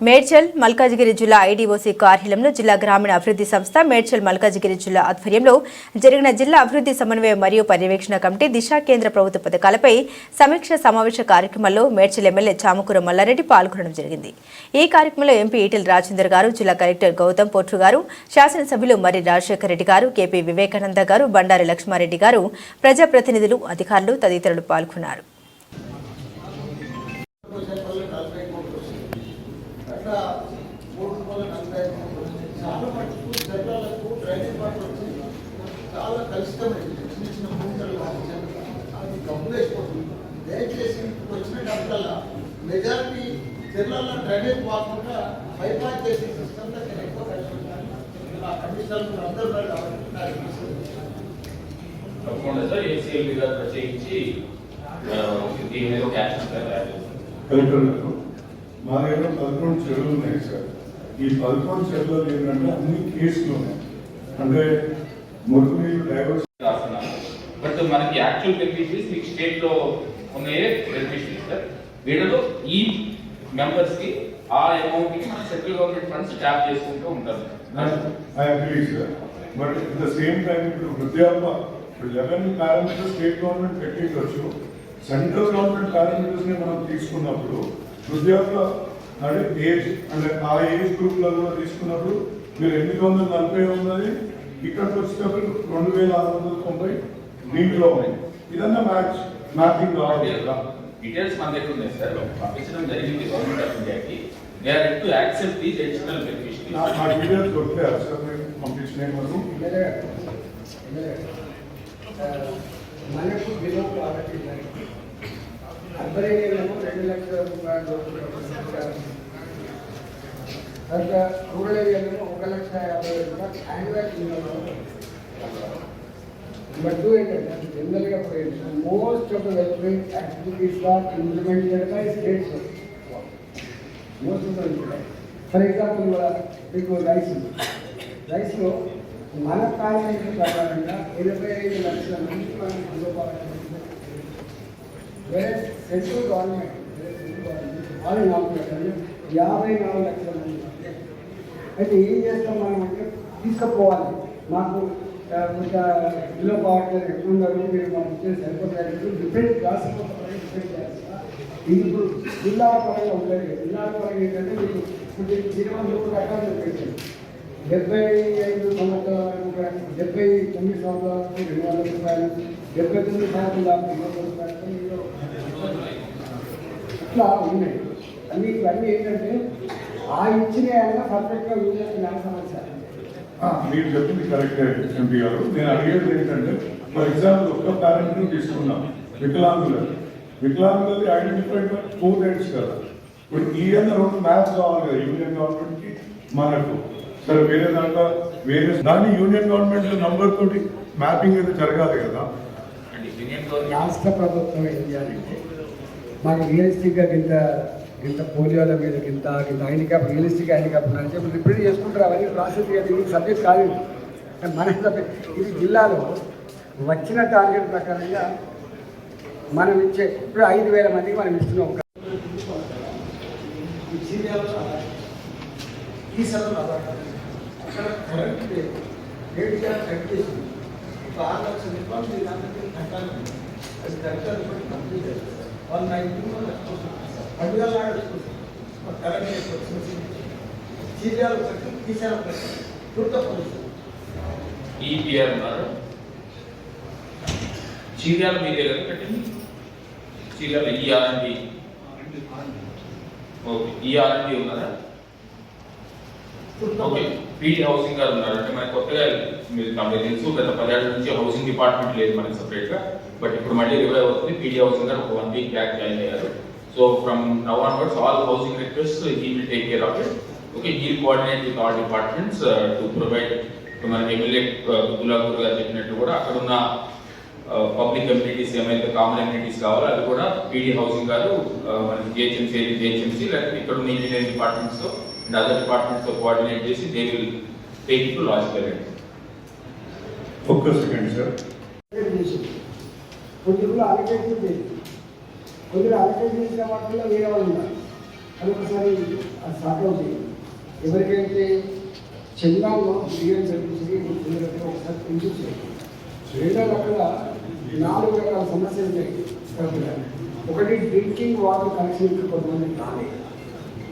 మేడ్చల్ మల్కాజిగిరి జిల్లా ఐడీఓసీ కార్యాలయంలో జిల్లా గ్రామీణ అభివృద్ధి సంస్థ మేడ్చల్ మల్కాజిగిరి జిల్లా ఆధ్వర్యంలో జరిగిన జిల్లా అభివృద్ధి సమన్వయ మరియు పర్యవేక్షణ కమిటీ దిశ కేంద్ర ప్రభుత్వ పథకాలపై సమీక్ష సమావేశ కార్యక్రమంలో మేడ్చల్ ఎమ్మెల్యే చామకూర మల్లారెడ్డి పాల్గొనడం జరిగింది. ఈ కార్యక్రమంలో ఎంపీ ఈటెల్ రాజేందర్ గారు జిల్లా కలెక్టర్ గౌతమ్ పోట్రు గారు శాసనసభ్యులు మర్రి రాజశేఖర రెడ్డి గారు కేపీ వివేకానంద గారు బండారి లక్ష్మారెడ్డి గారు ప్రజాప్రతినిధులు అధికారులు తదితరులు పాల్గొన్నారు అట్లా మూడు వందల నలభై ఐదు మంది వచ్చి చాలా మటుకు జల్లాలకు డ్రైనేజ్ వాటర్ వచ్చి చాలా కలుషితమైంది చిన్న చిన్న భూమికలు అది గమ్ములు వేసిపోతుంది దయచేసి ఇప్పుడు వచ్చిన డబ్బులల్లా మెజారిటీ జిల్లాలో డ్రైనేజ్ వాకుండా బైపాస్ చేసే సిస్టమ్ దగ్గర ఎక్కువ ఆ అందరూ. తప్పకుండా సార్ ఏసీఎల్ గారు ప్రత్యేకించి ఆ, దీని మీద ఒక యాక్షన్ ప్లాన్ తయారు చేస్తాం కలెక్టర్ గారు మా దగ్గర పదకొండు చెరువులు ఉన్నాయి సార్. ఈ పదకొండు చెరువులు ఏంటంటే అన్ని కేసులు ఉన్నాయి. అంటే మురుగు నీళ్ళు డైవర్స్ బట్ మనకి యాక్చువల్ బెనిఫిషరీస్ మీకు స్టేట్లో ఉన్నాయే బెనిఫిషరీస్ సార్? వీళ్ళలో ఈ మెంబర్స్కి ఆ అమౌంట్కి మన సెంట్రల్ గవర్నమెంట్ ఫండ్స్ ట్యాప్ చేసుకుంటూ ఉంటారు. I agree sir but at the same time ఇప్పుడు వృద్ధాప్య ఇప్పుడు లెవెన్ పారామీటర్స్ స్టేట్ గవర్నమెంట్ పెట్టించవచ్చు సెంట్రల్ గవర్నమెంట్ పారామీటర్స్ని మనం తీసుకున్నప్పుడు వృద్ధాప్య అంటే ఏజ్ అంటే ఆ ఏజ్ గ్రూప్లో కూడా తీసుకున్నప్పుడు మీరు ఎనిమిది వందల నలభై ఉన్నది ఇక్కడికి వచ్చేటప్పుడు రెండు వేల ఆరు వందల తొంభై దీంట్లో ఉన్నాయి. ఇదన్నా మ్యాచ్ మ్యాపింగ్ కావాలి కదా. డీటెయిల్స్ మన దగ్గర ఉన్నాయి సార్ పంపించడం జరిగింది గవర్నమెంట్ ఆఫ్ ఇండియాకి they are to accept these additional నా బెనిఫిషరీస్ డీటెయిల్స్ దొరికారు సార్ మీరు పంపించిన వాళ్ళు ఎమ్మెల్యే ఎమ్మెల్యే మనకు బిలో క్వాలిటీ అర్బన్ ఏరియాలో రెండు లక్షల రూపాయలు దొరుకుతారు తర్వాత రూరల్ ఏరియాలో ఒక లక్ష యాభై వేల రూపాయలు యాన్యువల్ ఇన్కమ్ నెంబర్ టూ ఏంటంటే జనరల్గా most of the welfare activities are implemented by states most of the for example కూడా మీకు రైస్ రైస్లో మన కార్యాలయం ప్రకారంగా ఇరవై ఐదు లక్షల మంది మనం వేరే సెంట్రల్ గవర్నమెంట్ వాళ్ళు నాలుగు లక్షలు యాభై నాలుగు లక్షల మంది. అయితే ఏం చేస్తాం మనం అంటే తీసుకుపోవాలి. మాకు కొంత ఇల్లు పోవట్లేదు ఎట్లున్నారు మీరు మాకు ఇచ్చేది డిఫరెంట్ క్లాసెస్ డిఫరెంట్ ఇప్పుడు జిల్లా పరంగా ఉండదు. జిల్లాల పరంగా ఏంటంటే మీకు ఇప్పుడు సినిమా మూడు రకాలు పెట్టారు డెబ్బై ఐదు సంవత్సరాలకు డెబ్బై తొమ్మిది సంవత్సరాలకు రెండు వందల రూపాయలు డెబ్బై తొమ్మిది సంవత్సరాలకు రెండు వందల రూపాయలు ఇట్లా ఉన్నాయి. అన్ని ఇవన్నీ ఏంటంటే ఆ ఇచ్చిన ఆయన పర్ఫెక్ట్గా యూజ్ చేసిన సమస్య. మీరు చెప్పింది కరెక్ట్ ఎంపీ గారు. నేను అడిగేది ఏంటంటే ఫర్ ఎగ్జాంపుల్ ఒక్క పారామీటర్ తీసుకున్నాం వికలాంగులు. వికలాంగులది ఐడెంటిఫైడ్ ఫోర్ రేట్స్ కదా. ఇప్పుడు ఈ అన్న రెండు మ్యాచ్ కావాలి కదా యూనియన్ గవర్నమెంట్కి మనకు. సరే వేరే దాంట్లో వేరే దాన్ని యూనియన్ గవర్నమెంట్ నంబర్ తోటి మ్యాపింగ్ అయితే జరగాలి కదా. రాష్ట్ర ప్రభుత్వం ఏం చేయాలంటే మాకు రియలిస్టిక్గా కింద ఇంత పోలియోల మీద ఇంత ఇంత హ్యాండిక్యాప్ రియలిస్టిక్ హ్యాండిక్యాప్ ఉన్నారని చెప్పి రిపీట్ చేసుకుంటారు. అవన్నీ ప్రాసెస్ అది ఇది సబ్జెక్ట్ కాదు మన ఇది జిల్లాలో వచ్చిన టార్గెట్ ప్రకారంగా మనం ఇచ్చే ఇప్పుడు ఐదు వేల మందికి మనం ఇస్తున్నాం ఒక ఈ సీనియర్లు అక్కడ కూడా కట్ చేసింది. ఆరు లక్షల రూపాయలు అది కంప్లీట్ పండుగ లాగా కరెంట్ వేసుకోవచ్చు సీరియాలు కట్టి తీసారు కట్టి పూర్త పోలీసు ఈపీఆర్ ఉన్నారు చీర్యాల మీ దగ్గర కట్టింది చీర్యాల ఈఆర్ఎండి ఓకే ఈఆర్ఎండి ఉన్నారా? ఓకే పీడీ హౌసింగ్ గారు ఉన్నారు అంటే మనకి కొత్తగా మీరు నాకు తెలుసు గత పదిహేడు నుంచి హౌసింగ్ డిపార్ట్మెంట్ లేదు మనకి సపరేట్గా బట్ ఇప్పుడు మళ్ళీ రివైవ్ అవుతుంది. పీడీ హౌసింగ్ గారు ఒక వన్ వీక్ బ్యాక్ జాయిన్ అయ్యారు. So from now onwards all housing request he will take care of it okay he coordinate with all departments to provide మనకి ఎమ్మెల్యే గులాబూర్ గారు చెప్పినట్టు కూడా అక్కడ ఉన్న పబ్లిక్ కమ్యూనిటీస్ ఏమైతే కామన్ కమ్యూనిటీస్ కావాలో అది కూడా పీడీ హౌసింగ్ గారు uh, మనకి జిహెచ్ఎంసీ జిహెచ్ఎంసీ లేకపోతే ఇక్కడ ఉన్న ఇంజనీరింగ్ డిపార్ట్మెంట్స్తో అండ్ అదర్ డిపార్ట్మెంట్స్తో కోఆర్డినేట్ చేసి they will take to logical ఒక్క సెకండ్ సార్ కొద్దిగా అలకేట్ చేసి కొద్దిగా అలకేట్ చేసిన వాటిలో వేరే వాళ్ళు ఉన్నారు. అది ఒకసారి అది సాధ్యం చేయండి ఎవరికైతే చందాల్లో బియ్యం చెప్పించి పిల్లలకి ఒకసారి పెంచి చేయండి. రెండో అక్కడ నాలుగు రకాల సమస్యలు ఉన్నాయి ఒకటి డ్రింకింగ్ వాటర్ కనెక్షన్ కొంతమంది కానీ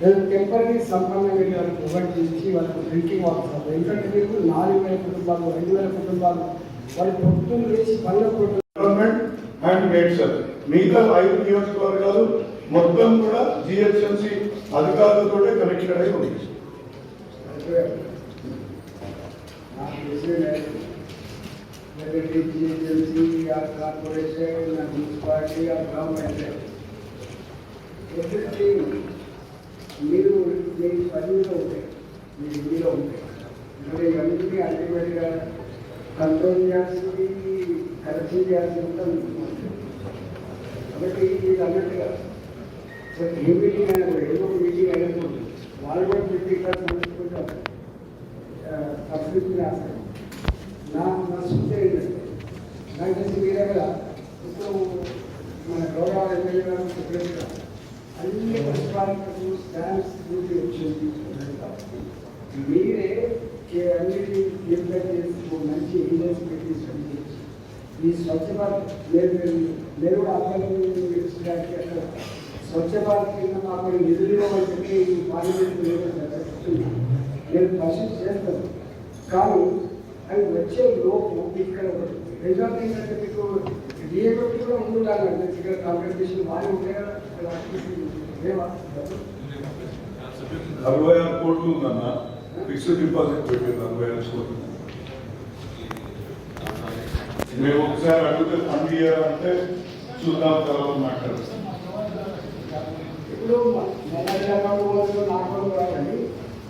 లేదా టెంపరీ సంపన్నమైన వాళ్ళకి ప్రొవైడ్ చేసి వాళ్ళకి డ్రింకింగ్ వాటర్ సప్లై ఎందుకంటే మీకు నాలుగు వేల కుటుంబాలు ఐదు వేల కుటుంబాలు వాళ్ళు పొద్దున్న లేచి పనుల కొట్టు గవర్నమెంట్ అండ్ మేడ్చల్ మిగతా ఐదు నియోజకవర్గాలు మొత్తం కూడా జిహెచ్ఎంసి అధికారులతో కనెక్షన్ అయి ఉంది మీరు మీ పరిధిలో ఉంటాయి మీ ఇంటిలో ఉంటాయి అంటే ఇవన్నీ అల్టిమేట్గా కంట్రోల్ చేయాల్సింది కరెక్షన్ చేయాల్సి ఉంటుంది. కాబట్టి మీరు అన్నట్టుగా సో ఏ మీటింగ్ అయినా కూడా ఏదో ఒక మీటింగ్ అయినప్పుడు వాళ్ళు కూడా ఫిఫ్టీ పర్సెంట్ అనుకుంటారు పరిస్థితి రాస్తారు నా నా సూచన ఏంటంటే నాకు తెలిసి మీరే కదా ఇప్పుడు మన గౌరవ ఎమ్మెల్యే గారు చెప్పినట్టుగా అన్ని పరిష్కారాలకు స్టాంప్స్ డ్యూటీ వచ్చింది మీరే కే- అన్నిటినీ ఫీడ్బ్యాక్ చేసి ఒక మంచి ఏజెన్సీ పెట్టి స్టడీ చేసి ఈ స్వచ్ఛ భారత్ నేను నేను- కూడా అర్థం అక్కడ స్వచ్ఛ భారత్ కింద మాకు నిధులు ఇవ్వమని చెప్పి ఈ పార్లమెంట్ నేను పరిశీలి చేస్తాను కానీ అది వచ్చే లోపు ఇక్కడ రిజల్ట్ ఏంటంటే మీకు డిఏబట్టి కూడా ఉండాలి అంటే ఇక్కడ కాంపిటీషన్ బాగా ఉంటాయి కదా. ఇక్కడ అరవై ఆరు కోట్లు ఉందన్న. ఫిక్స్డ్ డిపాజిట్ పెట్టారు అరవై ఆరు కోట్లు. మేము ఒకసారి అడిగితే ఫండ్ ఇయ్యారంటే చూద్దాం తర్వాత మాట్లాడతాం. ఇప్పుడు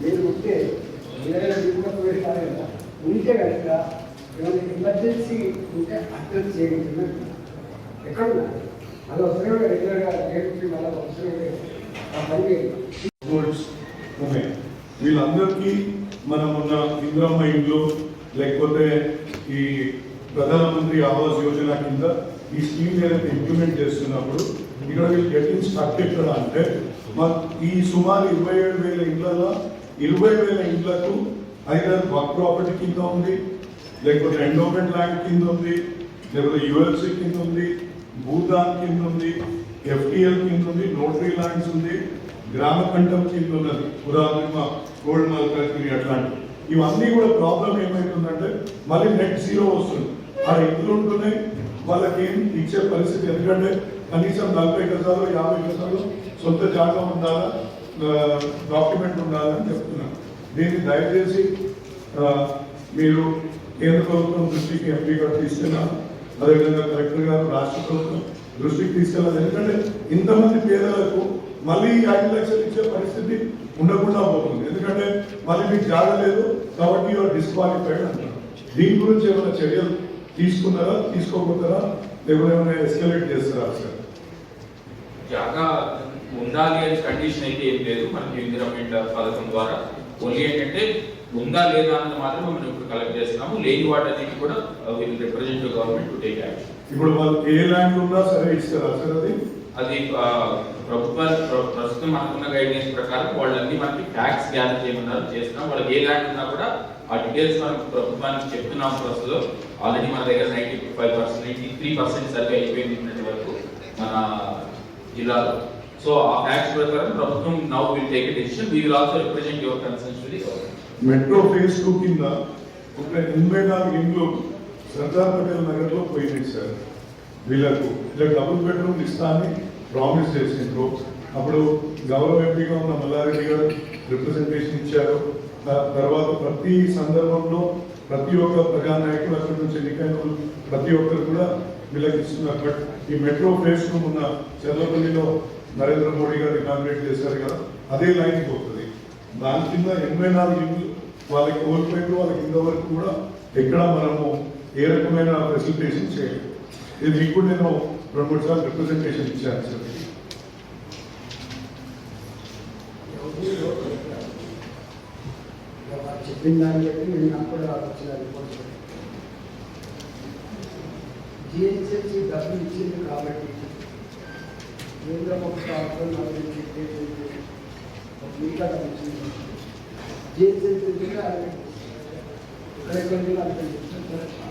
మీరు ఉంటే ఉంటే కనుక ఏమైనా ఎమర్జెన్సీ ఉంటే అర్థం చేయగలిగిన ఎక్కడ ఉన్నారు? అది అవసరం రెగ్యులర్గా రేపు మళ్ళీ అవసరం ఆ పని చేయండి. రోడ్స్ ఉన్నాయి వీళ్ళందరికీ మనం ఉన్న ఇంద్రమ్మ ఇండ్లు లేకపోతే ఈ ప్రధానమంత్రి ఆవాస్ యోజన కింద ఈ స్కీమ్ ఏదైతే ఇంప్లిమెంట్ చేస్తున్నప్పుడు ఇక్కడ వీళ్ళు గెటింగ్ స్టక్ ఎక్కడ అంటే మా ఈ సుమారు ఇరవై ఏడు వేల ఇండ్లలో ఇరవై వేల ఇండ్లకు ఐదర్ వర్క్ ప్రాపర్టీ కింద ఉంది లేకపోతే ఎండోమెంట్ ల్యాండ్ కింద ఉంది లేకపోతే యుఎల్సి కింద ఉంది భూదాన్ కింద ఉంది ఎఫ్టిఎల్ కింద ఉంది నోటరీ ల్యాండ్స్ ఉంది గ్రామ కంఠం కింద ఉన్నది. పురాతన గోల్డ్ మార్కెట్ అట్లాంటివి. ఇవన్నీ కూడా ప్రాబ్లం ఏమైతుందంటే మళ్ళీ నెట్ జీరో వస్తుంది. ఆ ఇల్లు ఉంటున్నాయి వాళ్ళకి ఇచ్చే పరిస్థితి ఎందుకంటే కనీసం నలభై గజాలు యాభై గజాలు సొంత జాగా ఉండాలా? డాక్యుమెంట్ ఉండాలని చెప్తున్నాను దీన్ని దయచేసి మీరు కేంద్ర ప్రభుత్వం దృష్టికి ఎంపీ గారు తీసుకెళ్ళాలి అదేవిధంగా కలెక్టర్ గారు రాష్ట్ర ప్రభుత్వం దృష్టికి తీసుకెళ్ళాలి ఎందుకంటే ఇంతమంది పేదలకు మళ్ళీ ఐదు లక్షలు ఇచ్చే పరిస్థితి ఉండకుండా పోతుంది. ఎందుకంటే మళ్ళీ మీకు జాగలేదు కాబట్టి డిస్క్వాలిఫైడ్ అంటారు దీని గురించి ఏమైనా చర్యలు తీసుకున్నారా తీసుకోకపోతారా? లేకపోతే ఏమైనా ఎస్కలేట్ చేస్తారా సార్ జాగా ఉండాలి అని కండిషన్ అయితే ఏం లేదు. మనకి ఇందిరమెంట్ పథకం ద్వారా. ఓన్లీ ఏంటంటే ఉందా లేదా అన్నది మాత్రమే మనం ఇప్పుడు కలెక్ట్ చేస్తున్నాము. లేని వాటన్నిటి కూడా will represent government to take action ఇప్పుడు వాళ్ళు ఏ ల్యాండ్ ఉన్నా సరే ఇస్తారా సార్ అది? అది ప్రభుత్వ ప్రస్తుతం మనకున్న గైడెన్స్ ప్రకారం వాళ్ళన్నీ మనకి ట్యాక్స్ గ్యాదర్ చేయమన్నారు చేస్తున్నాం. వాళ్ళకి ఏ ల్యాండ్ ఉన్నా కూడా ఆ డీటెయిల్స్ మనం ప్రభుత్వానికి చెప్తున్నాం ప్రస్తుతం. ఆల్రెడీ మన దగ్గర ninety five percent ninety three percent survey అయిపోయింది ఇప్పటి వరకు మన జిల్లాలో. సో ఆ ట్యాక్స్ ప్రకారం ప్రభుత్వం now will take decision we will also represent your concerns to the metro phase two కింద ఒక ఎనభై నాలుగు ఇండ్లు సర్దార్ పటేల్ నగర్లో పోయినాయి సార్. వీళ్ళకు ఇలా డబుల్ బెడ్రూమ్ ఇస్తా అని ప్రామిస్ చేసిండ్రు. అప్పుడు గౌరవ ఎంపీగా ఉన్న మల్లారెడ్డి గారు రిప్రజెంటేషన్ ఇచ్చారు. తర్వాత ప్రతి సందర్భంలో ప్రతి ఒక్క ప్రజానాయకులు అక్కడి నుంచి ఎన్నికైన వాళ్ళు ప్రతి ఒక్కరు కూడా వీళ్ళకి ఇస్తున్నారు. బట్ ఈ మెట్రో ఫేస్ రూమ్ ఉన్న చంద్రపల్లిలో నరేంద్ర మోడీ గారు ఇనాగ్రేట్ చేశారు కదా అదే లైన్ పోతుంది. దాని కింద ఎనభై నాలుగు ఇండ్లు వాళ్ళకి కోల్పోయిన వాళ్ళకి ఇంతవరకు కూడా ఎక్కడ మనము ఏ రకమైన ఫెసిలిటేషన్ చేయాలి ఇది మీకు నేను రెండు మూడు సార్లు రిప్రజెంటేషన్ ఇచ్చాను సార్ వాళ్ళు చెప్పిన దాన్ని బట్టి నేను నాకు కూడా వచ్చిన రిపోర్ట్ జిహెచ్ఎంసీ డబ్బులు ఇచ్చింది కాబట్టి కేంద్ర ప్రభుత్వం అభివృద్ధి మిగతా జిఎస్ఎస్ ఇక్కడ కొన్ని అర్థం చేస్తాం